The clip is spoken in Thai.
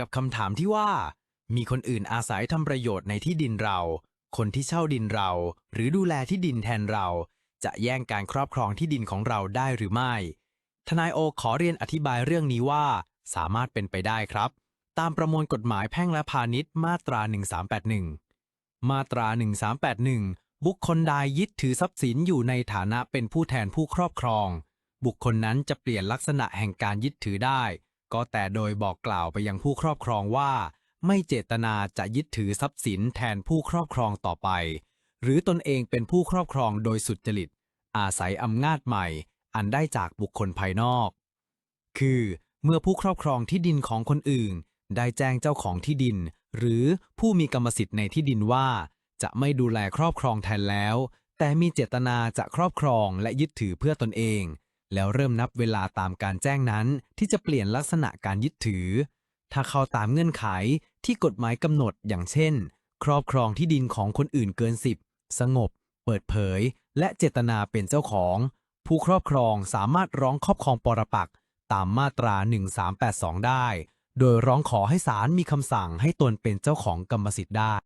กับคำถามที่ว่า มีคนอื่นอาศัยทำประโยชน์ในที่ดินเรา คนที่เช่าดินเรา หรือดูแลที่ดินแทนเรา จะแย่งการครอบครองที่ดินของเราได้หรือไม่ ทนายโอขอเรียนอธิบายเรื่องนี้ว่า สามารถเป็นไปได้ครับ ตามประมวลกฎหมายแพ่งและพาณิชย์มาตรา 1381 มาตรา 1381 บุคคลใดยึดถือทรัพย์สินอยู่ในฐานะเป็นผู้แทนผู้ครอบครอง บุคคลนั้นจะเปลี่ยนลักษณะแห่งการยึดถือได้ ก็แต่โดยบอกกล่าวไปยังผู้ครอบครองว่า ไม่เจตนาจะยึดถือทรัพย์สินแทนผู้ครอบครองต่อไป หรือตนเองเป็นผู้ครอบครองโดยสุจริต อาศัยอำนาจใหม่ อันได้จากบุคคลภายนอก คือเมื่อผู้ครอบครองที่ดินของคนอื่น ได้แจ้งเจ้าของที่ดิน หรือผู้มีกรรมสิทธิ์ในที่ดินว่า จะไม่ดูแลครอบครองแทนแล้ว แต่มีเจตนาจะครอบครองและยึดถือเพื่อตนเอง แล้วเริ่มนับเวลาตามการแจ้งนั้นที่จะเปลี่ยนลักษณะการยึดถือ ถ้าเข้าตามเงื่อนไขที่กฎหมายกำหนดอย่างเช่น ครอบครองที่ดินของคนอื่นเกิน 10 สงบ เปิดเผย และเจตนาเป็นเจ้าของ ผู้ครอบครองสามารถร้องครอบครองปรปักษ์ตามมาตรา 1382 ได้ โดยร้องขอให้ศาลมีคำสั่งให้ตนเป็นเจ้าของกรรมสิทธิ์ได้